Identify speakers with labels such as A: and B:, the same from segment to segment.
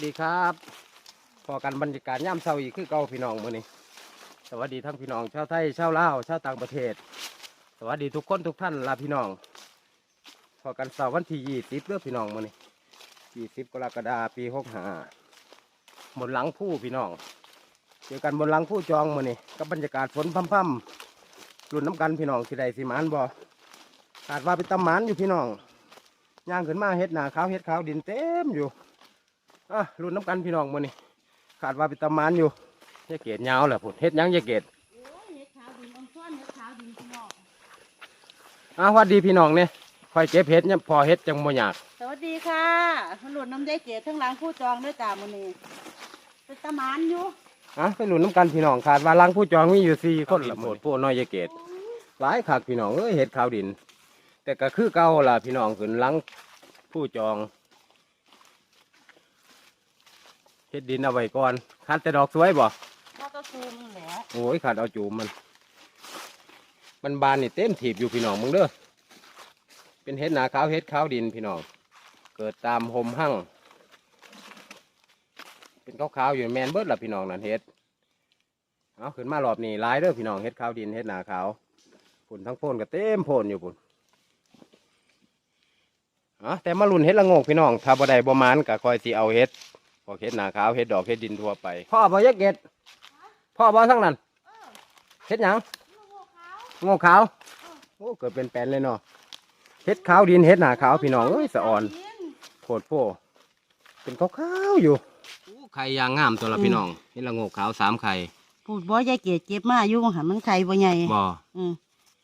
A: วัสดีครับพอกันบรรยากาศย่ำเช้าอีกคือเก่าพี่น้องมื้อนี้ สวัสดีทั้งพี่น้องชาวไทยชาวลาวชาวต่างประเทศ สวัสดีทุกคนทุกท่านลาพี่น้องพอกันเสาร์วันที่ยี่สิบเลือพี่น้องมื้อนี้ยี่สิบกรกฎาคมปีหกห้าบนหลังผู้พี่น้องเจอกันบนหลังผู้จองมื้อนี้กับบรรยากาศฝนพำๆรุ่นน้ำกันพี่น้องสิใดสิมานบ่ขาดว่าเป็นตำหมานอยู่พี่น้องย่างขึ้นมาเฮ็ดหนาขาวเฮ็ดขาวดินเต็มอยู่ อะรุ่นน้ำกันพี่น้องมื้อนี้ขาดว่าเป็นตำมานอยู่ยายเกดยาวแหละพุ่นเฮ็ดหยังยายเกด
B: โอ้ยเห็ดขาวดินอ่อนซ้อนเห็ดขาวดินพี่น้อง
A: อะหวัดดีพี่น้องเนี่ยคอยเก็บเฮ็ดเนี่ยพอเฮ็ดจังบ่ยาก
B: สวัสดีค่ะหลุดน้ำใจเกศทั้งหลังผู้จองด้วยจ่ามือนี้เป็นตะหมานอยู่
A: อะไปรุ่นน้ำกันพี่น้องขาดว่าลังผู้จองมีอยู่สี่คนละหมดพวกน้อยยายเกดหลายคักพี่น้องเอ้ยเฮ็ดขาวดิน แต่ก็คือเก่าล่ะพี่น้องขึ้นหลังผู้จอง เฮ็ดดินเอาไว้ก่อนขาดแต่ดอกสวยบ่
B: ก็ตะซูมแหละ
A: โอ้ยขาดเอาจูมมัน มันบานนี่เต็มถีบอยู่พี่น้องมึงเด้อเป็นเห็ดหนาขาวเห็ดขาวดินพี่น้อง เกิดตามหมหั่งเป็นขาวๆอยู่แมนเบิดล่ะพี่น้องนั่นเห็ดเอาขึ้นมารอบนี้หลายเด้อพี่น้องเห็ดขาวดินเห็ดหนาขาวผุนทั้งโพนก็เต็มโพนอยู่พุ่นอ๋อแต่มาลุ่นเห็ดละโงกพี่น้องถ้าบ่ได้บ่หมานก็คอยสิเอาเห็ด พวกเห็ดหนาขาวเห็ดดอกเห็ดดินทั่วไป พ่อบ่ยักเก็ดพ่อบ่ทั้งนั้นเฮ็ดหยังโง่ขาวโอ้เกิดเป็นแปลนเลยเนาะเฮ็ดขาวดินเฮ็ดหนาขาวพี่น้องเอ้ยสะอ่อนโผดโพเป็นขาวๆอยู่ไข่ยางงามตัวละพี่น้องเฮ็ดละโง่ขาวสามไข่
B: พูดบ่ยายเกศเก็บมาอยู่บ่หันมันไข่บ่ใหญ่
A: บ่
B: อืม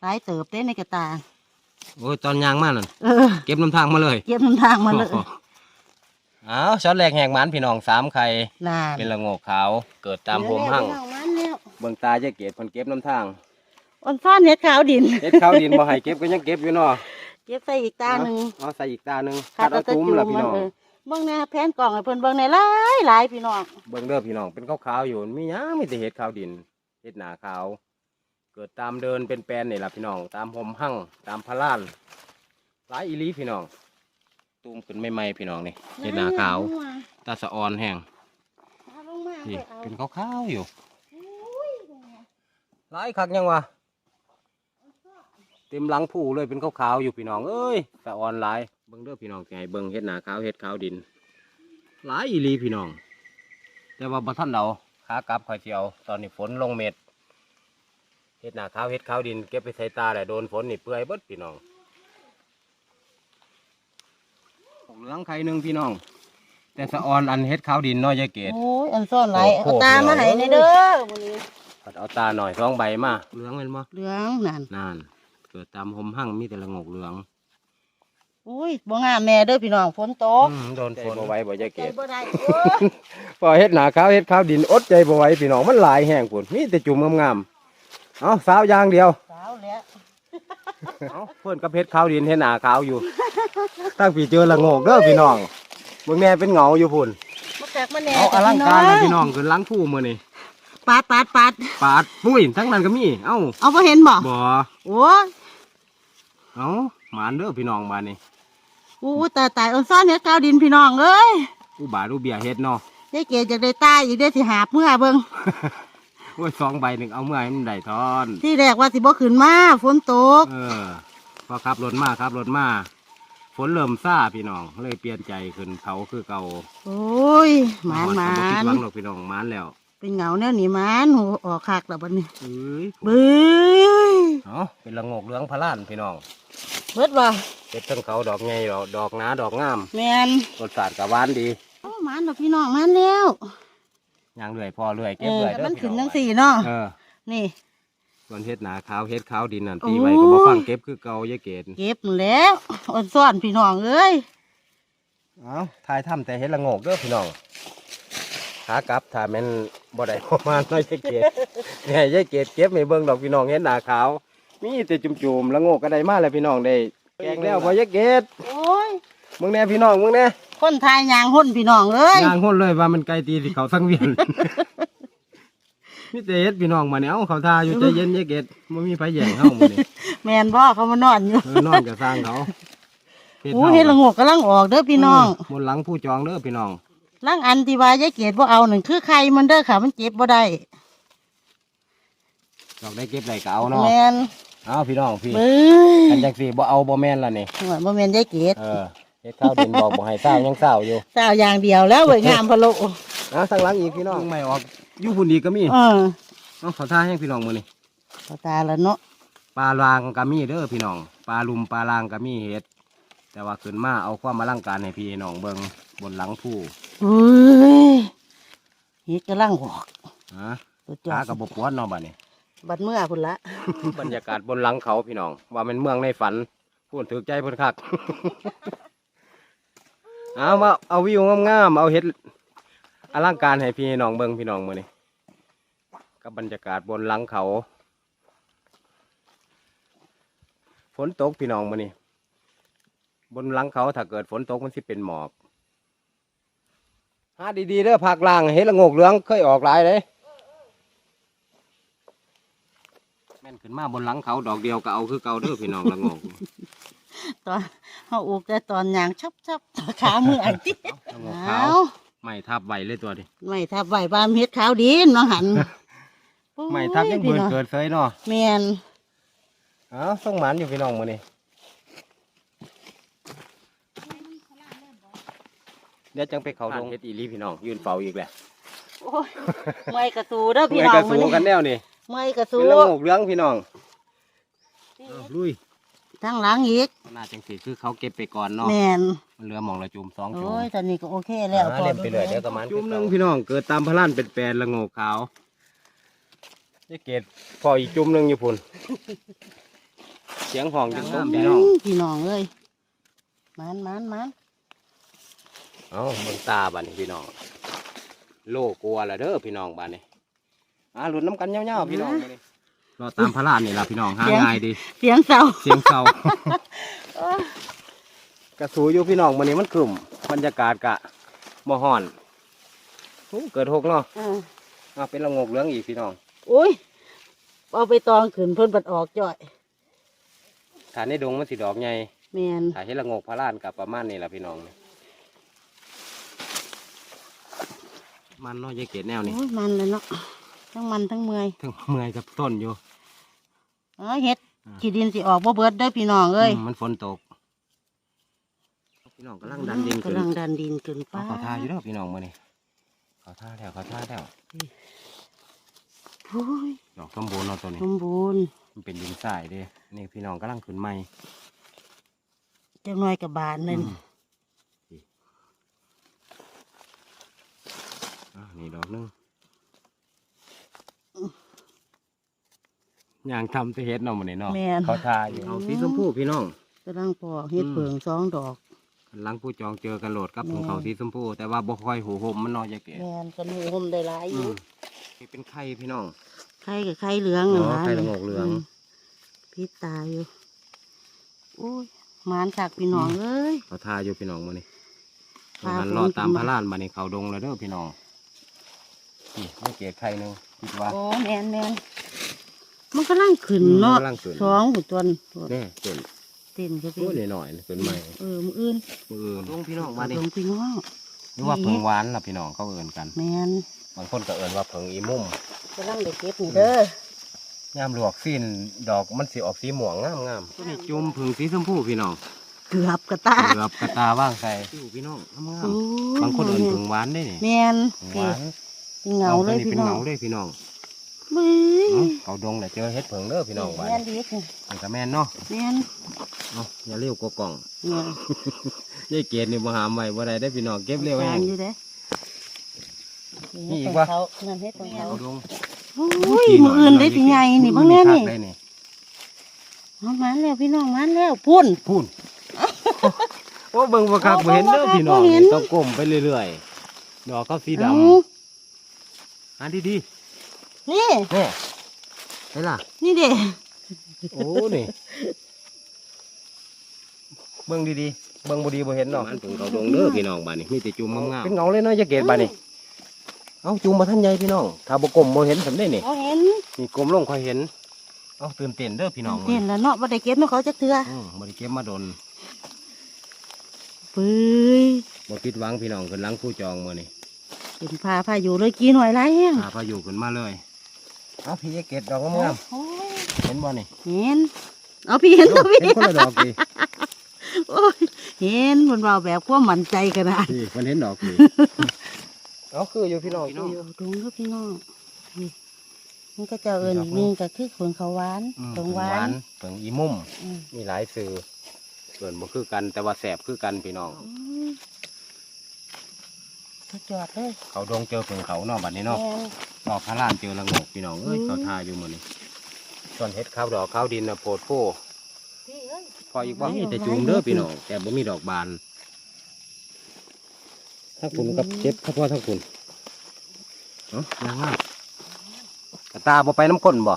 B: หลายเติบเต้ในกระตา
A: โอ้ยตอนยางมานั่น
B: เออ
A: เก็บน้ำทางมาเลย
B: เก็บน้ำทางมาเลย
A: โอ้โหอ้าวช็อตแรกแหกหมันพี่น้องสามไข่
B: ลา
A: เป็นละโง่ขาว เกิดตามโฮมหั่ง
B: เร็วๆมันเร็ว
A: เบิ่งตาจะเกตเพิ่นเก็บน้ำทาง
B: อ่อนซ้อนเห็ดขาวดิน
A: เฮ็ดขาวดินบ่ให้เก็บก็ยังเก็บอยู่เนาะ
B: เก็บใส่อีกตาหนึ่ง
A: เอาใส่อีกตาหนึ่ง
B: ขา
A: คั
B: ด
A: ด
B: เอา
A: เอา
B: แตะ
A: ตุ้ม
B: จู
A: ละ
B: ม
A: พี่
B: มัน
A: น้อง
B: เออเบิ่งแหน่แผนกล่องให้เพิ่นเบิ่งในหลายหลายพี่น้อง
A: เบิ่งเด้อพี่น้องเป็นขาวๆอยู่มีหยังมีแต่เห็ดขาวดินเห็ดหนาขาว เกิดตามเดินเป็นแปลนนี่ล่ะพี่น้องตามหมหั่งตามพะลานหลายอีหลีพี่น้อง ตูมขึ้นใหม่ๆพี่น้องนี่เห็ดหนาขาว ตาสะออนแห้ง
B: เอาลงมา
A: นี่
B: เป็
A: นขาวๆอยู่หลายคักยังวะเต็มหลังผู้เลยเป็นขาวๆอยู่พี่น้องเอ้ยสะออนหลายเบิ่งเด้อพี่น้องสิให้เบิ่งเห็ดหนาขาวเห็ดขาวดินหลายอีลีพี่น้อง แต่ว่าบ่ทันเอาขากลับคอยสิเอาตอนนี้ฝนลงเม็ดเห็ดหนาขาวเห็ดขาวดินเก็บไปใส่ตาแหละโดนฝนนี่เปื่อยเบิดพี่น้อง เหลืองไข่หนึ่งพี่น้อง แต่สะออนอันเห็ดขาวดินน้อยยายเกด
B: โอ้ยอันซ่อนหลาย
A: โอ้
B: เอา
A: โห
B: ตามาให้ในเด้อมื้อนี้
A: ปัดเอาตาหน่อยสองใบมาเหลืองเป็นบ่
B: เหลืองนั่น
A: นานเกิดตามหมหั่งมีแต่ละงกเหลือง
B: อุ้ยบ่งามแม่เด้อพี่น้องฝนตก
A: อืมโดนฝนบ่ไหว้บ่ยาย
B: ใจ
A: เกด
B: บ่ได้โอ้ย
A: พอเฮ็ดหนาขาวเฮ็ดขาวดินอดใจบ่ไหวพี่น้องมันหลายแห้งพุ่นมีแต่จุ่มงามๆเอาสาวอย่างเดียว
B: สาวแล้ว
A: เอาเพิ่นกับเฮ็ดขาวดินเฮ็ดหนาขาวอยู่ ตั้งปีเจอละโงกเด้อพี่น้องเบิ่งแม่เป็นเหงาอยู่พุ่น
B: มาแตกมาแหน่
A: เอาอลังการเลยพี่น้องขึ้นหลังผู้มื้อนี้
B: ปาดปาดปาด
A: ปาดปุ้ยทั้งนั้นก็มี เอ้า
B: เอาบ่เห็นบ่
A: บ่
B: โอ้ย
A: เอ้าหมานเด้อพี่น้องบาดนี้
B: อู้ตายตายอันซ่อนเฮ็ดกาวดินพี่น้องเอ้ย
A: ผู้บาดผู้เบียเฮ็ดเนาะ
B: ยายเกดอยากได้ตายอีกเด้อสิหาบเมื่อเบิ่ง
A: โอ้ยสองใบหนึ่งเอาเมื่อให้มันได้ทอน
B: ที่แรกว่าสิบ่ขึ้นมาฝนตก
A: เออพอขับรถมาขับรถมาฝนเริ่มซ่าพี่น้อง เลยเปลี่ยนใจขึ้นเขาคือเก่า
B: โอ้ยหมานหมา
A: บ่คิด
B: น
A: หวังหรอกพี่น้องหมานแล้ว
B: เป็นเหงาแนวนี้หมานหูออกคักแล้วบัดนี้
A: เอ้ย
B: เบ้ย
A: เนาะเป็นละโงกเหลืองพะล้านพี่น้อง
B: เบิดบ่
A: เก็บทั้งเขาดอกใหญ่ดอกดอกหนาดอกงาม
B: แม่น
A: รสชาติกับหวานดี
B: โอ้หมานดอกพี่น้องหมานแล้ว
A: ย่างเรื่อยพอเรื่อย
B: เอ
A: เก็บ
B: อ
A: เรื่อย
B: แต่
A: เด้อ
B: มัน
A: พี่
B: ขึ้น
A: น้
B: จั
A: อง
B: งสี่เนาะ
A: เออ
B: นี่
A: ส่วนเฮ็ดหนาขาวเฮ็ดขาวดินนั่นตี
B: โอ้
A: ไว้ก็บ่ฟังเก็บคือเก่ายายเกด
B: เก็บแล้วอ่อนซ่อนพี่น้องเอ้ย
A: เอาทายถ้ำแต่เฮ็ดละโงกเด้อพี่น้องขากลับถ้าแม่นบ่ได้ประมาณน้อยยายเกดเนี่ยยายเกดเก็บไม่เบิ่งดอกพี่น้องเห็นหน้าขาวมีแต่จุ่มๆแล้วโงกก็ได้มาแล้วพี่น้องได้แกงแล้วพอยายเกด
B: โอ้ย
A: มึงแน่พี่น้องมึงแน่
B: คนทายยางหุ่นพี่น้องเอ้ย
A: ย่างหุ่นเลยว่ามันไกลตีที่เขาสังเวียนมีแต่เฮ็ดพี่น้องมาเนี่ยเอาเขาทาอยู่ใจเย็นยายเกดมันมีไฟแย่งเฮามื้อนี้
B: แมนบ่เขามานอนอยู่
A: เออนอนกับสร้างเขา
B: อู้เฮ็ดละโงกกำลังออกเด้อพี่น้อง
A: มบนหลังผู้จองเด้อพี่น้อง
B: ล่างอันที่ว่ายายเกดบ่เอาหนึ่งคือไข่มันเด้อค่ะมันเจ็บบ่ได้
A: ดอกได้เก็บไรก็เอาเนาะ
B: แมน
A: เอาพี่น้องพี่
B: เบ้ย
A: กันจังสี่บ่เอาบ่แม่นละนี่
B: หัวบ่แมนยายเกด
A: เออเฮ็ดข้าวดินบอกบ่ให้เศร้ายังเศร้าอยู่
B: สาวอย่างเดียวแล้วเว้ยงามพะโล
A: เอาทางหลังอีกพี่น้องไม่ออกอยู่พุ่นอีกก็มี
B: เออ
A: เอาขอท่าให้พี่น้องมื้อนี้
B: เข้าตาแล้วเนาะ
A: ปลาลางก็มีเด้อพี่น้องปลาลุมปลาลางก็มีเฮ็ดแต่ว่าขึ้นมาเอาความมาลังการให้พี่น้องเบิ่งบนหลังผู้
B: เฮ้ยเฮ็ดกำลังหอก
A: ฮะ
B: ตัวจอ
A: ขา
B: ด
A: ก็บ่ปวดเนาะบัดนี้
B: บัดเมื่อพุ่นละ
A: บรรยากาศบนหลังเขาพี่น้อง ว่าเป็นเมืองในฝันพูดถือใจเพิ่นคัก เอามาเอาวิวงามๆเอาเฮ็ดอลังการให้พี่น้องเบิ่งพี่น้องมื้อนี้กับบรรยากาศบนหลังเขาฝนตกพี่น้องมื้อนี้บนหลังเขาถ้าเกิดฝนตกมันสิเป็นหมอกหาดีๆเด้อภาคล่างเฮ็ดละโงกเหลืองเคยออกหลายเลยแม่นขึ้นมาบนหลังเขาดอกเดียวก็เอาคือเก่าเด้อพี่น้องละโงก
B: ตอน เฮาอุกแต่ตอนยางชับชับขามืออันติ
A: ละโงก
B: เอา
A: ขาวไม่ทับใบเลยตัวดิ
B: ไม่ทับใบบามเฮ็ดขาวดินเนาะหัน
A: ไม่ทับยัง
B: โอ้
A: เบิด
B: พี่น้อง
A: เกิดเซยเนาะ
B: แมน
A: เอ้าส่งหมันอยู่พี่น้องมื้อนี้เดี๋ยวจังไปเขาดงเฮ็ดอีหลีพี่น้อง ยืนเฝ้าอีกแหละ
B: โอ้ยเมื่อยกระตูเด้อพี่
A: เมื่อย
B: น้อง
A: กระ
B: มื้
A: สู
B: อ
A: กัน
B: นี้
A: แนวนี่
B: เมื่อยกระตู
A: เป็นละโงกเหลืองพี่น้องเอาลุย
B: ทั้งหลังอีก
A: น่าจังสิคือเขาเก็บไปก่อนเนาะ
B: แมน
A: มันเหลือหมองละจุ่มสองจุ่ม
B: โอ้ยตอนนี้ก็โอเคแล้ว
A: หาเล่มไปเลยเดี๋ยวก็มันจุ่มหนึงพี่น้องเกิดตามพระลานเป็นแปลนละโงกขาวนี่เกตพออีกจุ่มหนึงอยู่พุ่นเสียงห้องจังต้มพี่น้อง
B: พี่น้องเอ้ยมันมันมัน
A: เอาเบิ่งตาบ้านนี้พี่น้อง โลกลัวละเด้อพี่น้องบ้านนี้อ่าหลุดน้ำกันเงี้ยวๆพี่น้องมื้อนี้ รอตามพระลานนี่ล่ะพี่น้องหาง่ายดี
B: เสียงเศร้า
A: เสียงเศร้ากระสูอยู่พี่น้องวันนี้มันกลุ่มบรรยากาศกะมห่อนโอ้เกิดหกเนาะ
B: เออ
A: อ่าเป็นละโงกเหลืองอีกพี่น้อง
B: โอ้ยเอาไปตองขืนเพิ่นบัดออกจ่อย
A: ถ้าในดงมันสิดอกใหญ่
B: แมน
A: ถ้าเห็นละโงกพระลานกับประมาณนี้ล่ะพี่น้องมันเนาะยายเกดแนวนี่
B: โอ้ยมันเลยเนาะ ทั้งมันทั้งเมื่อย
A: ทั้งเมื่อยกับต้นอยู่
B: เอ้ยเฮ็ดขี้ดินสิออกบ่เบิดได้อพี่น้องเอ้ย
A: อืมมันฝนตก พี่น้องกำลังดันดินขึ้น
B: กำลังดันดินขึ้น
A: เอา
B: ป้า
A: เขาท่าอยู่แล้วพี่น้องมานี่เขาท่าแล้วเขาท่าแล้ว
B: โอ้ย
A: ดอกสมบูรณ์เนาะตัวนี้
B: สมบูรณ์
A: มันเป็นดินทรายเด้นี่พี่น้องกำลังขึ้นใหม่
B: จังน้อยกับบานนั่น
A: อืมนี่อะนี่ดอกหนึง ย่างทำจะเฮ็ดเนาะมันนี่เนาะ
B: แม่น
A: เขาท่าอยู่เอาสีชมพูพี่น้อง
B: กำลังปอกเฮ็ด
A: อืม
B: เผิงสองดอก
A: หลังผู้จองเจอกันโหลดกับ
B: แม่
A: ถุงเขาสีชมพูแต่ว่าบ่ค่อยหูหมมันเนอยจะเก๋
B: แมนกันหูห่มได้หลายอยู่
A: นี่เป็นไข่พี่น้อง
B: ไข่กับไข่เหลือง
A: อ๋อ
B: หลาย
A: ไข่ละโงกเหลือง
B: มพิษตายอยู่โอ้ยหมานจากพี่น้องเอ้ย
A: เขาท่าอยู่พี่น้องมานี่
B: พา
A: มัน
B: ผม
A: รอดตาม
B: ขึ้น
A: พ
B: มา
A: ระลานมานี่เขาดงแล้วเด้อพี่น้องนี่ไม่เกลียดไข่หนึงคิดว่า
B: โอ้แมนแมน มันกำลังขึ้นเนาะ
A: กำลังขึ้น
B: สองหุ่ตัวนี้
A: แน่เต้น
B: เต้นก็
A: โอ้ย
B: เต้น
A: หน่อยๆขึ้นใหม่
B: เออมืออื่น
A: มืออื่นลงพี่น้องมาดิ
B: ลงพี่น้อง
A: หรือว่าเพิงหวานล่ะพี่น้องเขาเอินกัน
B: แมน
A: บางคนก็เอินว่าเพิงอีมุ่ม
B: กำลังได้เก็บนี่เด้อยา
A: มลวกสิ้นดอกมันสิออกสีม่วงงามงามๆนี่จุ่มผึ่งสีชมพูพี่น้อง
B: เกือบกระตา
A: เกือบกระตาว่างใส่พี่น้องงาม
B: โอ้ย
A: ๆบางคนเอินผึ่งหวานได้นี่
B: แมน
A: ผึ่ง
B: เก
A: หวาน
B: เหงาเลย
A: อ
B: พี่
A: เป็น
B: น้อ
A: เงางเลยพี่น้อง
B: มือ
A: เอ้าเขาดงแต่เจอเฮ็ดเพิงเด้อพี่น้องบ้าน
B: แมนดีนี่
A: มันก็แม่นเนาะ
B: แมน
A: เอาอย่าเลี้ยวกว่ากล่อง
B: แมน
A: ยายเกดนี่บ่หามไว้บ่ได้ได้อพี่น้องเก็บเร็วแห้
B: ตางมอยู่เด้
A: นี่อีก
B: วะ
A: วะ
B: เขานั่นเฮ็ดของเขา
A: เขาดง
B: โอ้ยมืออื่นได้สิไงนี่เบ้างแน่นี่
A: คักเลยนี่
B: เอามาแล้วพี่น้องมาแล้วพุ่น
A: พูนโอ้เบิ่งบ่คักบ่เห็นเด้อ
B: บ่คัก
A: พี่น้อง
B: บ่เห็น
A: นี่ต้องก้มไปเรื่อยๆดอกเขาสีด
B: เอาำ
A: อันดี
B: นี่
A: ๆแน่ไอ้ล่ะ
B: นี่เด้
A: โอ้ นี่ เบิ่งดีๆ เบิ่งบ่ดีบ่เห็นเนาะมันถึงเขาดงเด้อพี่น้องบ้านนี้มีแต่จุ่มงามๆเป็นเงาเลยเนาะจะเกตบ้านนี้เอาจุ่มมาท่านใหญ่พี่น้อง ถ้าบ่ก้มบ่เห็นสำได้นี่
B: เขาเห็น
A: นี่ก้มลงค่อยเห็น เอาตื่นเต้นเด้อพี่น้อง
B: เห็นแล้วเนาะบ่ได้เก็บให้เขาจักเทื่อ
A: อืมบ่ได้เก็บมาโดน
B: ปื้ย
A: บ่คิดหวังพี่น้องขึ้นหลังผู้จองมื้อนี้
B: เป็นพาพายุเลยกี่หน่อยไรแห้ง
A: พาพายุขึ้นมาเลย เอาพี่เกดดอกงาม
B: โอ้ย
A: ๆเห็นบ่นี่
B: เห็นเอาพี่เห็นตัวพี่
A: เห็นคนละดอกดิ
B: โอ้ยเห็นมันว่าแบบความมั่นใจกันนะ
A: พี่มันเห็นดอกดิเอาคืออยู่พี่น้อง
B: ดูดูครับพี่น้องนี่มันก็จะเอิญอีกนึงก็คือขนเขาหวาน
A: อืม
B: ขนหวา
A: หวานนเปิงอีมุม
B: อืม
A: มีหลายสื่อเกินบ่คือกันแต่ว่าแสบคือกันพี่น้อง
B: อืม สุดยอดเลย
A: เขาดงเจอเพิ่งเขาเนาะบัดนี้เนาะ
B: แม่น
A: ดอกพระลานเจอละโงกพี่น้องเอ้ย
B: อืม
A: เขาทาอยู่มื้อนี้ส่วนเฮ็ดข้าวดอกข้าวดินน่ะโพดโพ
B: พี่เอ้ย
A: พออีกบ่
B: ไม่
A: มี
B: ดอก
A: แต่
B: ไม้
A: จูมเด้อพี่น้องแต่บ่มีดอกบานทั้งคุณกับ
B: อืม
A: เจ็บข้าพ่อทั้งคุณเอ้ายังไงกระตาบ่ไปน้ำก้นบ่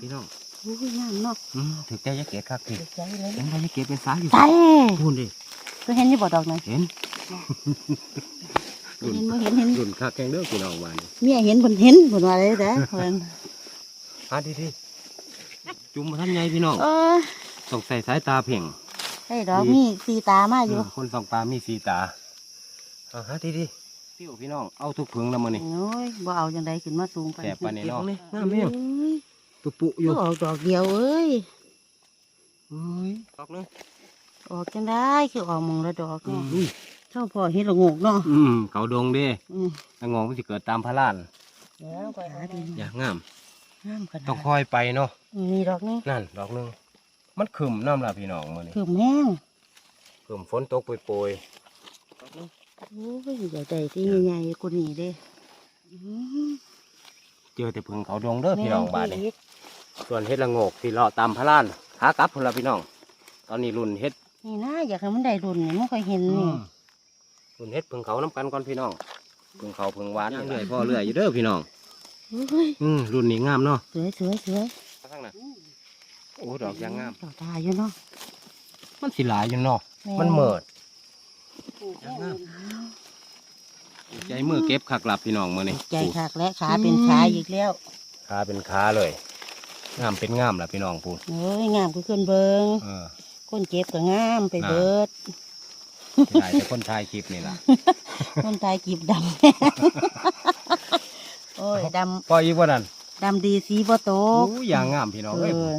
A: พี่น้อง
B: โอ้ยงามเนาะ
A: อืมถือใจยะเกศครับพี่
B: เสียใจเลย
A: เห็นว่ายะเกศเป็นสายอยู่
B: ใช่
A: พูนดิ
B: ก็เห็นอยี่บ่ดอกนั้น
A: เห็น
B: เห็นบ่เห็นเห็น
A: รุ่นคักแกงเด้อพี่น้องวานี่
B: เมียเห็นเพิ่นเห็นเพิ่นว่าเลยเด้อเพิ่น
A: หาดีดีจุ่มมาท่านใหญ่พี่น้อง
B: เออ
A: ต้องใส่สายตาเพ่ง
B: ไอ้ดอกมีสีตามาอยู่
A: เออคนสองตามีสีตาเอาหาดีดีพี่พี่น้องเอาทุกเพิงแล้วมื้อนี้
B: โอ้ยบ่เอาจังไดขึ้นมาสูง
A: แสบปานนี้เนาะ
B: เอ้
A: งามแม่ง
B: ย
A: ตุปุอยู่
B: ก็ออกดอกเดียวเอ้ย
A: เอ้ยดอกนึง
B: ออกจังได้คือออกหมองละดอก
A: อื
B: เนาะ
A: ม
B: เท่าพอเห็นละโงกเนาะ
A: อืมเขาดงเด้
B: อืม
A: ละงองมันสิเกิดตามพระลาน
B: เดี๋ยวไปหาดู
A: อย่างงาม
B: งามขนาด
A: ต้องคอยไปเนาะ
B: มีดอกนี้
A: นั่นดอกนึงมันขึ้มน้ำละพี่น้องมื้อนี้
B: คือแห้ง
A: ขึ้มฝนตกโปรย
B: โอ้ยใหญ่ใจที่ใหญ่ๆกว่านี้เด้อืม
A: ๆเจอแต่เพิงเขาดงเด้อพี่น้องบ้านนี้
B: แม่อีก
A: ส่วนเฮ็ดละโงกที่เลาะตามพระลานหากลับพุ่นละพี่น้อง ตอนนี้รุ่นเฮ็ด
B: นี่นะอยากให้มันได้รุ่นนี่ไม่ค่อยเห็นนี่
A: รุ่นเฮ็ดเพิ่งเขาน้ำกันก่อนพี่น้องเพิ่งเขาเพิ่งหวานเรื่อยพ่อเรื่อยอยู่เด้อพี่น้อง
B: เฮ้ย
A: อืมรุ่นนี้งามเนาะ
B: สวยสวยสวย
A: ข้างหน้าโอ้ดอกยางงาม
B: ดอกตาอยู่เนาะ
A: มันสิหลายอยู่เนาะ
B: แม่
A: มันเหมิด
B: ยางงาม
A: ใจมือเก็บขักหลับพี่น้องมื้อนี้
B: ใจคักและขาเป็นขาอีกแล้ว
A: ขาเป็นขาเลยงามเป็นงามล่ะพี่น้องพูด
B: เอ้ยงามคือขึ้นเบิง
A: เออ
B: คนเจ็บก็งามไปเบิด
A: สิหลายแต่คนถ่ายคลิปนี่ล่ะ
B: คนตายกีบดำโอ้ยด
A: ปล่อยอีกว่านั่นำ
B: ดำดีสีบ่โต
A: โอ้
B: ก
A: ยางงามพี่น้อง
B: เอ
A: เอ้ย
B: อ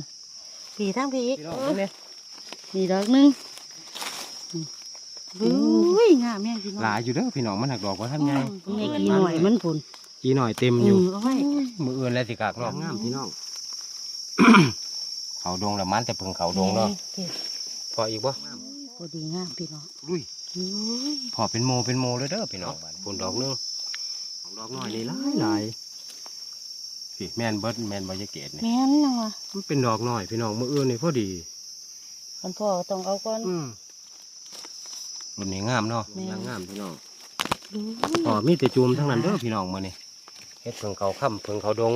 B: ผีทั้งผีอีก
A: พี่น้อง
B: เอ
A: เบิ่
B: อง
A: เนี่ย
B: นี่ดอกหนึงอุ้ยงามแม่งพี่น้อง
A: หลายอยู่เด้อพี่น้องมันหักดอกว่าท่านใหญ่
B: อืมแม่กี่หน่วยมันผุน
A: จีหน่อยเต็ม
B: อื
A: อยู่
B: มเอาไว้
A: มืออื่นแล้วสิกากเนาะงามพี่น้องเขาดงละมันแต่เพิ่งเขาดงเนาะ
B: เก็บ
A: พออีกบ่
B: พ อดีงามพี่น้อง
A: ลุย
B: อุ้ย
A: พอเป็นโมเป็นโมเลยเด้อพี่น้องบ้านผลดอกหนึงดอกน้อยนี่หลายหลายสิแม่นเบิดแม่นบ่ยะเกตนี่
B: แม่นยังวะ
A: มันเป็นดอกน้อยพี่น้องมืออื่นนี่พอดี
B: มันพ่อก็ต้องเอาก่อน
A: อืมรุ่นนี้งามเนาะ
B: แม่น
A: ยางงามพี่น้อง
B: ดู
A: พอมีแต่จูมทั้งนั้นเด้อพี่น้องมื้อนี้เฮ็ดเพิ่งเขาค่ำเพิ่งเขาดง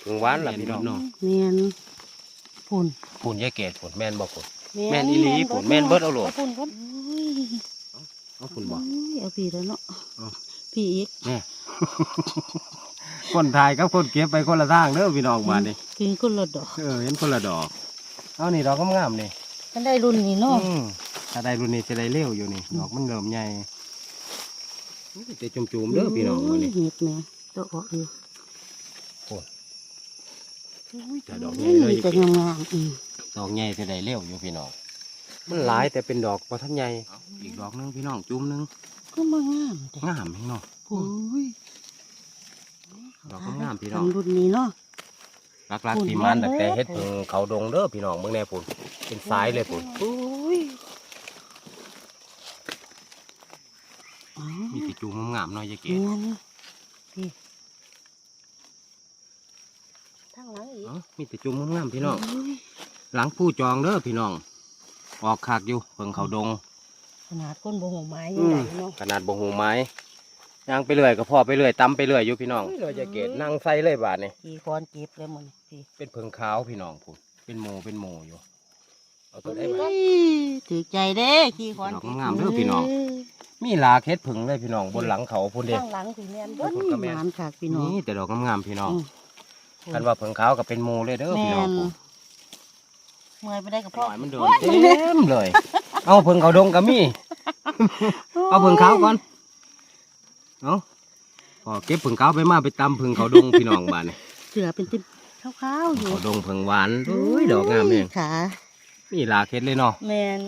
A: เพิ่งหวานล่ะพี่น้องเนาะ
B: แม่นพุ่น
A: ปุ่นยะเกตปุ่นแม่นบ่ปุ่น แม่นอีหลีพุ่นแม่นเบิดเอาโลด
B: พุ่นครับอุ้ย
A: เอาปุ่นบ่
B: อุ้ยเอาพี่แล้วเนาะ
A: เอา
B: พี่อีก
A: แม่คนถ่ายกับคนเก็บไปคนละทางเด้อพี่น้องบ้านนี้
B: กินคนละดอก
A: เออเห็นคนละดอก เอานี่ดอกงามๆนี่
B: กันได้รุ่นนี้เนาะ
A: อืมถ้าได้รุ่นนี้จะได้เร็วอยู่นี่ดอกมันเริ่มใหญ่จะจุ่มๆเด้อพี่น้องมื้อนี้
B: เห็ดแม่ตัวออกอยู่
A: แต่ดอกใหญ่เลย
B: จะงามๆอืม
A: ดอกใหญ่จะได้เร็วอยู่พี่น้องมันหลายแต่เป็นดอกบ่ทันใหญ่อีกดอกหนึงพี่น้องจุ่มหนึง
B: ก็มางามแต่
A: งามพี่น้อง
B: โอ้ย
A: ดอกงามพี่น้อง
B: ทำรุ่นนี้เนาะ
A: รักๆที่มันตั้งแต่เฮ็ดเพิ่งเขาดงเด้อพี่น้องเบิ่งแน่พุ่นเป็นสายเลยพุ่น
B: โอ้ยอ๋อ
A: มีสิจุ่มงามๆหน่อยยายเก
B: เนี
A: ศ
B: ยนพี่ทางหลังอีก
A: เอ้ามีแต่จุ่มงามๆพี่น้อง
B: โย
A: หลังผู้จองเด้อพี่น้อง ออกคักอยู่เพิ่งเขาดง
B: ขนาดก้นบ่หัวไม้ยังไงเนาะ
A: ขนาดบ่หูไม้ย่างไปเรื่อยก็พอไปเรื่อยตำไปเรื่อยอยู่พี่น้องเราจะเกตนั่งใส่เลยบาดนี่
B: กี่คอนจีบเลยมันพี่
A: เป็นเพิงขาวพี่น้องพูดเป็นโมเป็นโมอยู่เอาตัวได้
B: เฮ้
A: บาด
B: ยถือใจเด้กี่คอน
A: ดอกงามๆเด้อพี่น้อง มีหลากเฮ็ดผึ่งเลยพี่น้องบนหลังเขาพูดเด้
B: ข้างหลังพี่แม่น
A: ขอบคุณครับแม่
B: หมานค่ะพี่น้อง
A: นี่แต่ดอกงามๆพี่น้อง
B: อืม
A: คันว่าเพิงขาวก็เป็นโมเลยเด้อ
B: แม่
A: พี่น้อง
B: น
A: พูด
B: เมื่อยไปได้กับ
A: ป
B: พ่อ
A: ล่อยมันเดิน
B: โอ้ย
A: เต็มเลย เอาเพิ่งเขาดงก็มีเอาเพิ่งขาวก่อนเอาพอเก็บเพิ่งขาวไปมาไปตำเพิ่งเขาดงพี่น้องบ้านนี่
B: เสือเป็นติมขาวๆอยู่
A: เขาดงเพิ่งหวานโอ้ยดอกงามเอง
B: ขา
A: นี่ลาเค็ดเลยเนาะ
B: แมน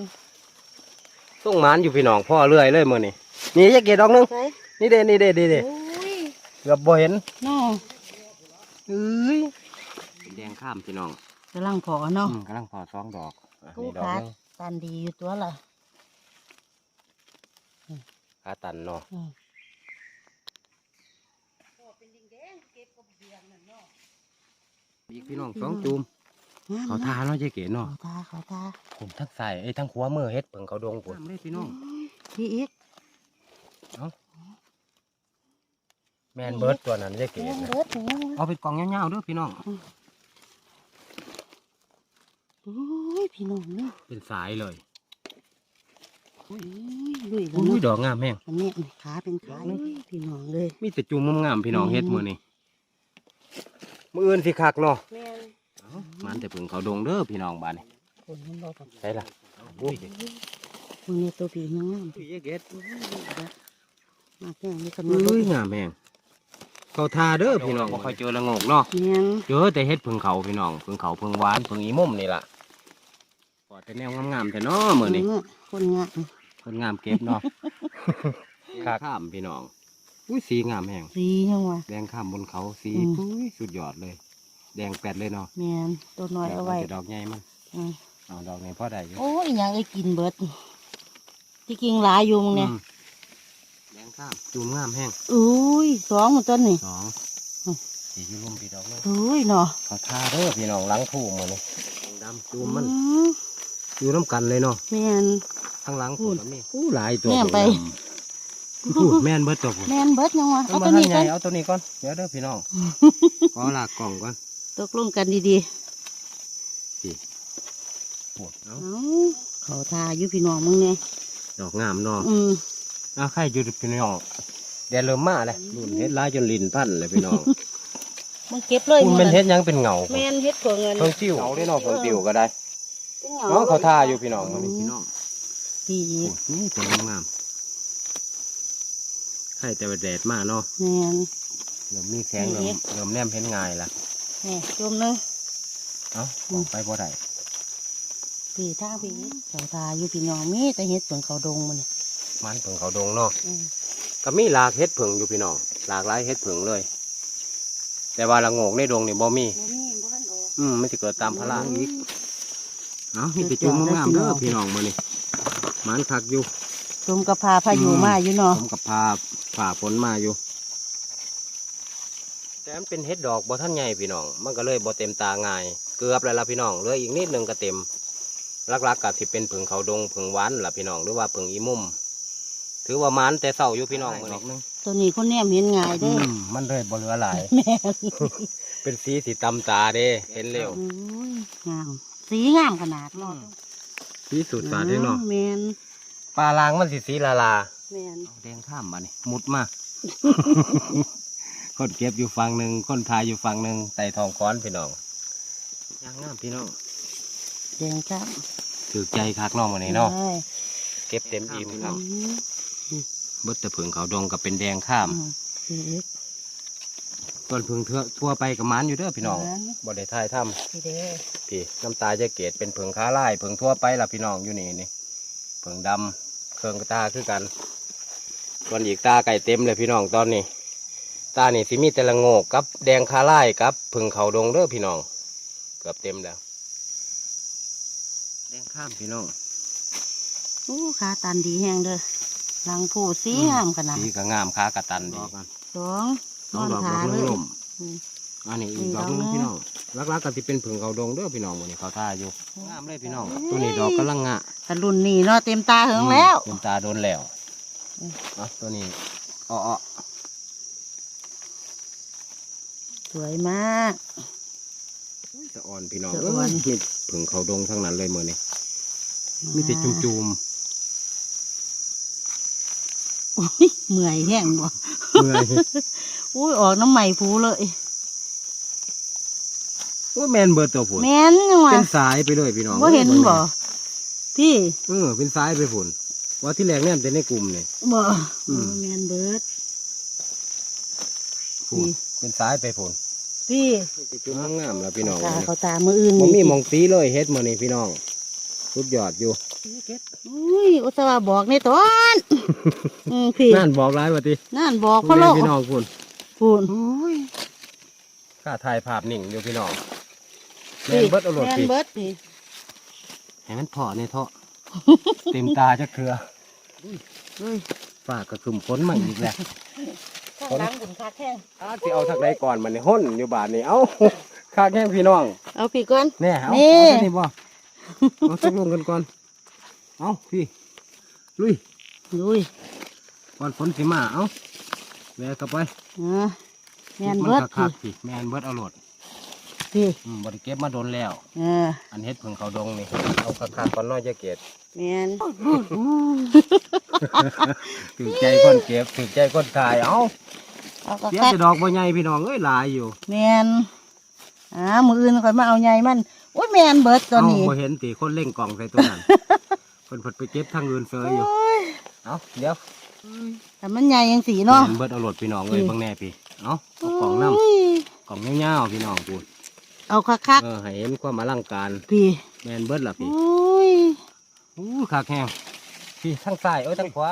A: ส่งหมานอยู่พี่น้องพ่อเรื่อยเลยมื้อนี้นี่จะเกดดอกหนึง
B: ใช่
A: นี่เด้นี่เด้นี่เด้
B: โอ้ย
A: เกือบบ่เห็น
B: น้อ
A: เอ้ยแดงข้ามพี่น้อง
B: กำลังพอเนาะ
A: อืมกำลังพอสองดอกอะ
B: ผู้
A: นี่ดอก
B: ขา
A: หนึง
B: ตันดีอยู่ตัวละ
A: ขาตันเนาะ
B: อืม
A: อีกพี่น้องสองจูมเขาทาเนาะเจ๊เก๋
B: ขอ
A: เนาะ
B: ตาขอตา
A: ผมทั้งใส่ไอ้ยทั้งขัวมือเฮ็ดเพิ่งเขาดงปุ่นเลยพี่น้อง
B: พี่อีก
A: แมนเบิร์ดตัวนั้นเจ๊เก๋
B: เลี้ยง
A: นะ
B: เบิดถึงยัง
A: เอาไปกล่องยาวๆเด้อพี่น้อง
B: โอ้ยพี่น้องเนาะ
A: เป็นสายเลย
B: โอ้ยลุยแล้ว
A: อุ้ย
B: เนาะ
A: ดอกงามแม่ง
B: อันนี้ขาเป็นขาเลยพี่น้องเลย
A: มีแต่จุ่มงามๆพี่น้อง
B: อืม
A: เฮ็ดมื้อนี้มื้ออื่นสิคักเนาะ
B: แม่น
A: เอ้ามันแต่เพิ่งเขาดงเด้อพี่น้องบ้านนี้
B: คนมันบอกกับ
A: ใช่ล่ะอุ้ย
B: มึงเนี่ยตัวพี่น้องงาม
A: เจ๊เก๋
B: มาแค่นี้กันมา
A: อุ้ยงามแม่งเขาทาเด้อพี่น้องบ่ค่อยเจอละโงกเนาะ
B: แม่น
A: เจอแต่เฮ็ดเพิ่งเขาพี่น้องเพิ่งเขาเพิ่งหวานเพิ่งอีมุมนี่ล่ะ พอแต่แนวงามๆแต่เนาะมื้อนี้
B: คนงาม
A: คนงามเก็บเนาะคักข้ามพี่น้องอุ้ยสีงามแห้ง
B: สียังวะ
A: แดงข้ามบนเขาสี
B: อืม
A: อุ้ยสุดยอดเลย แดงแปดเลยเนาะ
B: แม่นตัวน้อยเอาไว้
A: แต่ดอกใหญ่มัน
B: อืม
A: เอาดอกนี้พอได้อยู่
B: โอ้ยยังไอ้กินเบิดที่กินหลายอยู่มึงเนี่ย
A: อืมแดงข้ามจูมงามแห้ง
B: อุ้ยสองหมดต้นนี่
A: สอง
B: อืม
A: สีอยูรุมพี่ดอกนึง
B: อุ้ยเนาะ
A: เขาทาเด้อพี่น้องหล้างผู้มือนี่ดำจูมมัน
B: อืม
A: อยู่น้ำกันเลยเนาะ
B: แม่น
A: ข้างหลัง
B: พู
A: ผู้
B: ด
A: ก็มีอู้หลายตัว
B: แม่นไป
A: พูดแม่นเบิดตัวพูด
B: แม่นเบิดยังวะเอา
A: เอา
B: ตัว
A: ตัว
B: นี้
A: นี้
B: กัน
A: เอาตัวนี้ก่อนเดี๋ยวเด้อพี่น้องขอลากกล่องก่อน
B: ตกลงกันดี
A: พูดเอา
B: ๆเอาเขาทาอยู่พี่น้องมึงเนี่ย
A: ดอกงามเนาะ
B: อืม
A: อ้าวใครอยู่พี่น้องแดดเริ่มมาเลยรุ่นเฮ็ดลายจนลิ้นพันเลยพี่น้อง
B: มึงเก็บเลย
A: คุณเป็นเฮ็ดหยังเป็นเงา
B: แม่นเฮ็ดเผื่อเงิน
A: เพิ่งติ้วเอาได้เนาะเพิ่งติ้วก็ได้
B: เป็ นห
A: น้องเขาท่าอยู่พี่น้องนี่พี่น้อง
B: ดีอีก
A: นี่ตัวงามใครแต่ว่าแดดมาเนาะ
B: แม่น
A: เริ่มมีแสงเริ่มเริ่มแนมเห็นง่ายละ
B: นี่จุ่มหนึง
A: เอ้าออกไปบ่ได้
B: พี่ท่าพี่เขาทาอยู่พี่น้องมีแต่เฮ็ดเผื่อเขาดงมันนี่
A: มันเพิ่งเขาดงเนาะ
B: อืม
A: ก็มีหลากเฮ็ดเพิ่งอยู่พี่น้องหลากหลายเฮ็ดเพิ่งเลย แต่ว่าละโงกในดงนี่บ่มี
B: บ่มีบ่ทันออก
A: อืมมันสิเกิดตามพลังอีก เอ้ามีแต่จุ่มงามๆเด้อพี่น้องมื้อนี้มันคักอยู่
B: จุ่มกับพาพายุมาอยู่เนาะ
A: ผมกับพาฝ่าฝนมาอยู่ แต่มันเป็นเฮ็ดดอกบ่ท่านใหญ่พี่น้อง มันก็เลยบ่เต็มตาง่าย เกือบแล้วล่ะพี่น้องเหลืออีกนิดหนึงก็เต็มหลักๆก็สิเป็นผึ่งเขาดงผึ่งหวานล่ะพี่น้องหรือว่าผึ่งอีมุมถือว่ามันแต่เศร้าอยู่พี่น้องมื้อนี้
B: ตัวนี้คนแนมเห็นง่าย
A: อื
B: เด้อ
A: มมันเลยบ่เหลือหลาย
B: แม่
A: เป็นสีสีตำตาเด้เห็นเร็ว
B: โอ้ยงาม สีงามขนาดเนาะ
A: สีสุดตาเด้เนาะ
B: แม่น
A: ปลาลางมันสีสีลาลา
B: แม่น
A: แดงข้ามมานี่มุดมาคนเก็บอยู่ฝั่งหนึ่งคนพายอยู่ฝั่งหนึ่งใส่ทองค้อนพี่น้องยางงามพี่น้อง
B: แดงครับ
A: ถือใจคักเน้องวันนี้เนาะ
B: ใช่
A: เก็บเต็มอิ่มครับ
B: อืม
A: เบิดแต่ผึ่งเขาดงกับเป็นแดงข้าม
B: อืม
A: ส่วนผึ่งเทือทั่วไปกับมันอยู่เด้อพี่น้อง
B: มัน
A: บ่ได้ทายถ้
B: พี่เด้อำ
A: พี่น้ำตาจะเกตเป็นผึ่งค้าลายผึ่งทั่วไปล่ะพี่น้องอยู่นี่นี่ผึ่งดำเครื่องตาคือกันส่วนอีกตาไก่เต็มเลยพี่น้องตอนนี้ ตานี่สิมีแต่ละโงกกับแดงคาลายกับผึ่งเขาดงเด้อพี่น้อง เกือบเต็มแล้ว แดงข้ามพี่น้อง
B: โอ้ขาตันดีแห้งเด้อหลังผู้สีงามขนาด
A: สีก็งามค้ากระตันดี
B: สอง
A: สองดอก
B: ขา
A: ดอก
B: เลย
A: นุ่ม
B: อืม
A: ๆอันนี้อีก
B: นี่
A: ดอกหนึง
B: ดอกหนึ่ง
A: พี่น้องลักๆก็สิเป็นผึ่งเขาดงเด้อพี่น้องวันนี้เขาท่าอยู่งามเลยพี่น้องตัวนี้ดอกกำลังงะ
B: แต่รุ่นนี้เนาะเต็มตาเหิงแล้ว
A: เต็มตาโดนแล้ว
B: อืม
A: เอะตัวนี้อ้อ
B: สวยมาก
A: ๆจะอ่อนพี่น้อง
B: จะ
A: เอ้
B: อ่อน
A: ยมีผึ่งเขาดงทั้งนั้นเลยมือนี้มีแต่จุ่ม
B: โอ้ย เมื่อยแห้งบ่
A: ๆเมื่อย
B: อุ้ยออกน้ำใหม่ผูเลย
A: ว่าแมนเบิร์ตัวผุน
B: แม่นยังวะ
A: เป็นสายไปเลยพี่น้อง
B: บ่เห็นบ่
A: แพี่เออเป็นซ้ายไปฝุ่นว่าที่แรกเนี่ยมันเป็นในกลุ่มนี่
B: บ่
A: อืม
B: แมนเบิร์ด
A: ฝุ่น
B: นี่
A: เป็นซ้ายไปฝุ่น
B: พี่
A: จุ่มงามแล้วพี่น้อง
B: ตาเขาตามืออื่น
A: มันมี
B: นี่
A: หมองตีเลยเฮ็ดมานี่พี่น้องสุดยอดอยู่
B: อุ้ยอุตส่าห์บอกในตอนอืมพี่
A: นั่นบอกร้ายว่าติ
B: นั่นบอกเขาโลก
A: พี่น้องฝุ่น
B: พูน
A: ข้าถ่ายภาพนิ่งอยู่พี่น้องแมนเบิดเอารถ
B: แมน
A: พี่
B: เบิร์ดพี่
A: ให้มันเถาะในเถาะเต็มตาจะเครือ
B: เฮ้ย
A: ฝากกระคุมฝนมาอีกแล้ว
B: ข้างหลังบุญคักแห้ง
A: อาสิเอาทักใดก่อนมันนี่ห้นอยู่บาทนี่เอ้าข้าแข้งพี่น้อง
B: เอาพี่ก่อน
A: แน่เอา
B: นี่
A: เอาเท่านี่บ่เอาตกลงกันก่อน เอาพี่ ลุย
B: ลุย
A: ก่อนฝนสิมา เอาแวะเข้าไป
B: อ่าแมนเบิร์ด
A: คั
B: พี่
A: กๆพี่ แมนเบิดเอาโหลด
B: พี่
A: อืมบริเก็บมาโดนแล้ว
B: เออ
A: อันเฮ็ดเพิ่งเขาดงนี่ เอาคักๆก่อนน้อยจะเกต
B: แมน
A: ถึงใจคนเก็บถึงใจคนขาย เอา
B: เอาก็
A: เสีย
B: คัก
A: แต่ดอกบ่ใหญ่พี่น้องเอ้ยหลายอยู่
B: แมนอ่ามืออื่นก่อนมาเอาใหญ่มันโอ้ยแมนเบิร์ดตัวนี้
A: เอาบ่เห็นตีคนเล่งกล่องใส่ตัวนั้น เพิ่นเพิ่นไปเก็บทางอื่นเฟยอยู่
B: โอ้ย
A: เอาเดี๋ยว
B: แต่มันใหญ่ยังสีเนาะ
A: แม่นเบิดเอาโหลดพี่น้องเอ้ย
B: อืม
A: เบิ่งแน่พี่เอาเอากล่องน้
B: โยำ
A: กล่องยาวๆพี่น้องพูด
B: เอาคักคัก
A: เออให้เห็นความอลังการ
B: ๆพี่
A: แมนเบิดล่ะ
B: โอ
A: พี่้
B: ย
A: อู้คักแห้งพี่ทั้งซ้ายเอ้ยทั้งขวา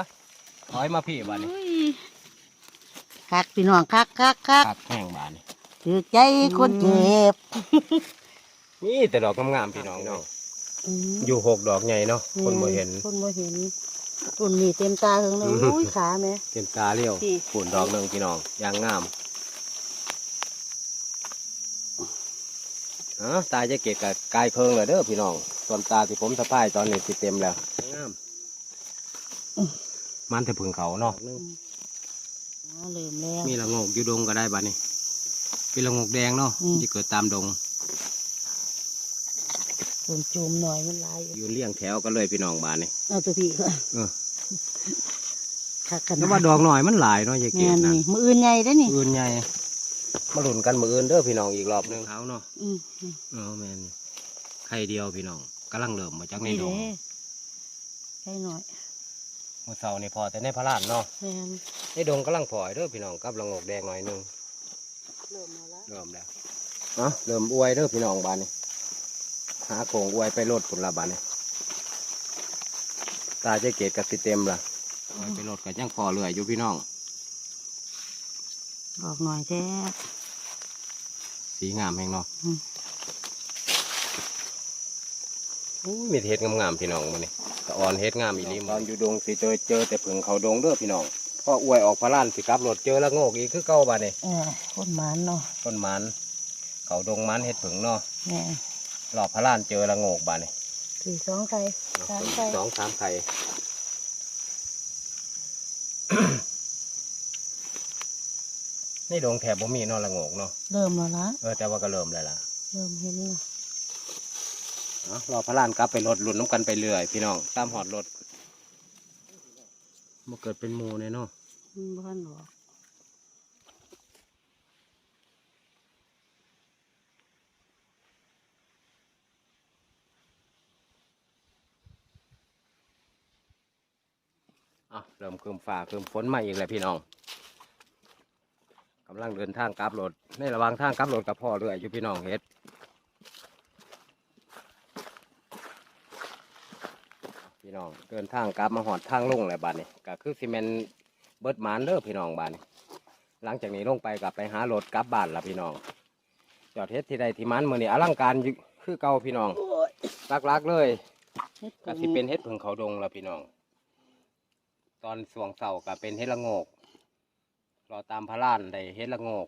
A: ถอยมาพี่บานนี้
B: โอ้ยคักพี่น้องคักคักคัก
A: คักแห้งบานนี้
B: ถือใจคนเจ็บ
A: นี่แต่ดอกงามๆพี่น้องเนาะ อยู่หกดอกใหญ่เนาะคนบ่เห็น
B: คนบ่เห็นต้นนี้เต็มตาถึงเลย
A: อืม
B: โอ้ยขาแม่
A: เต็มตาเลี้ยว
B: พี่
A: ฝุ่นดอกหนึ่งพี่น้องอย่างงามอ๋อตาจะเกตกับกายเคิงเลยเด้อพี่น้องส่วนตาที่ผมสะพายตอนนี้สิเต็มแล้วงามมันแต่พึ่งเขาเนาะ
B: อ๋อเริ่มแล้ว
A: มีละโงกอยู่ดงก็ได้บ้านี้เป็นละโงกแดงเนาะ
B: อืม
A: ที่เกิดตามดง
B: จุ่มจุ่มๆหน่อยมันหลายอยู่
A: อยู่เลี้ยงแถวกันเลยพี่น้องบ้านนี่
B: เอาตัวพี่ก่อน
A: เออ
B: คักข
A: แต่
B: นาด
A: ว่าดอกหน่อยมันหลายเนาะยายเก
B: แม่
A: ศ
B: น
A: นะ
B: นี่มืออื่นใหญ่ได้อนี่
A: อื่นใหญ่มาหลุนกันมืออื่นเด้อพี่น้องอีกรอบหนึงเขาเนาะ
B: อืมอืม
A: เออแมนไข่เดียวพี่น้องกำลังเริ่มมาจากใน
B: นี่
A: ด
B: เด้
A: ง
B: ใช่หน่อย
A: มือเสานี่พอแต่ในพระลานเนาะ
B: แม่น
A: ในดงกำลังพอยเด้อพี่น้องกับละโงกแดงหน่อยหนึง
B: เริ่มมาแล้ว
A: เริ่มแล้วเนาะเริ่มอวยเด้อพี่น้องบ้านนี่ หาโขงอวยไปโลดผลละบ้านนี่ตาเจ๊เกตกับสิเต็มละอวยไปโลดกับยังพอเรื่อยอยู่พี่น้อง
B: ออกหน่อยแท้
A: สีงามแห่งเนาะ
B: อืม
A: อู้ยมีแต่เฮ็ดงามๆพี่น้องมานี่ตะออนเฮ็ดงามอีหลีตอนอยู่ดงสิเจอเจอแต่ผึ่งเขาดงเด้อพี่น้องพออวยออกพระลานสิกลับรถเจอละโงกอีกคือเก่าบ้านนี่
B: เออคนหมันเนาะ
A: ต้นมันเขาดงมันเฮ็ดผึ่งเนาะ
B: แม่
A: รอบพระลานเจอละโงกบ้านนี่
B: สี่สองไข่สามไข่
A: สองสามไข่ในดงแถบบ่มีเนาะละโงกเนาะ
B: เริ่มแล้วนะ
A: เออแต่ว่าก็เริ่มแล้วล่ะ
B: เริ่มเห็นแล้ว
A: เอารอพระลานกลับไปรถหลุนน้ำกันไปเรื่อย พี่น้องตามหอดรถมาเกิดเป็นหมูเนี่ยเนาะ
B: อืมบ้านหรอ
A: อะเริ่มคืมฟ้าคืมฝนมาอีกแล้วพี่น้องกำลังเดินทางกลับรถในระหว่างทางกลับรถกับพ่อเรื่อยอยู่พี่น้องเฮ็ดพี่น้องเดินทางกลับมาหอดทางลงแล้วบ้านนี้ก็คือซีเมนเบิดหมานเด้อพี่น้องบ้านนี้หลังจากนี้ลงไปกับไปหารถกลับบ้านละพี่น้องจอดเฮ็ดที่ใดที่มันมือนี้อลังการอยู่คือเก่าพี่น้อง
B: โอ้ย
A: ลักๆเลย
B: เฮ็ด
A: ก็สิเป็นเฮ็ดผึ่งเขาดงละพี่น้อง ตอนสวงเสาก็เป็นเฮ็ดละโงกรอตามพระล้านได้เฮ็ดละโงก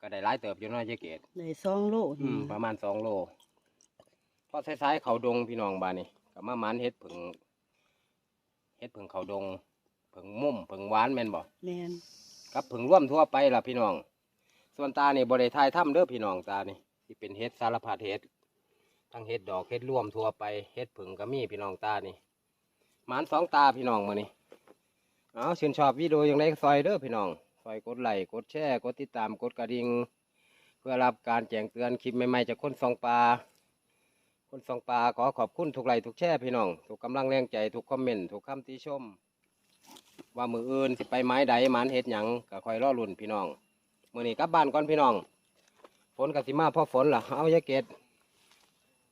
A: ก็ได้หลายเติบอยู่เน้อยเจเกต
B: ได้สองโล
A: อืม ประมาณสองโลพอซ้ายๆเขาดงพี่น้องบานนี่ก็มามันเฮ็ดผึ่งเฮ็ดผึ่งเขาดงผึ่งมุ่มผึ่งหวานแม่นบ่
B: แม่น
A: กับผึ่งร่วมทั่วไปล่ะพี่น้อง ส่วนตานี่บริทายถ้ำเด้อพี่น้องตานี่ที่เป็นเฮ็ดสารพัดเฮ็ด ทั้งเฮ็ดดอกเฮ็ดร่วมทั่วไปเฮ็ดผึ่งก็มีพี่น้องตานี่หมานสองตาพี่น้องมานี่ เอาชื่นชอบวิดีโออย่างไรก็ซอยเด้อพี่น้องซอยกดไลค์กดแชร์กดติดตามกดกระดิ่งเพื่อรับการแจ้งเตือนคลิปใหม่ๆจากคนสองปลาคนคนสองปลาขอขอบคุณทุกไลค์ทุกแช่พี่น้องทุกกำลังแรงใจทุกคอมเมนต์ทุกคำติชม ว่ามืออื่นสิไปไม้ใดหมันเฮ็ดหยังก็คอยรอลุ่นพี่น้องมื้อนี้กลับบ้านก่อนพี่น้องฝนก็สิมาเพราะฝนล่ะเอาอย่าเกต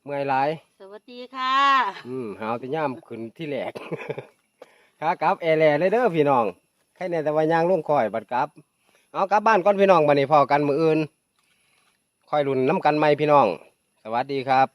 A: เมื่อยหลาย
B: สวัสดีค่ะ
A: อืมหาวที่ย่ามขึ้นที่แหลก ขากลับเอร์แลเลยเด้อพี่น้องแค่เนี่ยแต่ว่ายางลงคอยบัดกลับ เอากลับบ้านก่อนพี่น้องบัดนี้พอกันมืออื่นคอยรุนน้ำกันไหมพี่น้อง สวัสดีครับ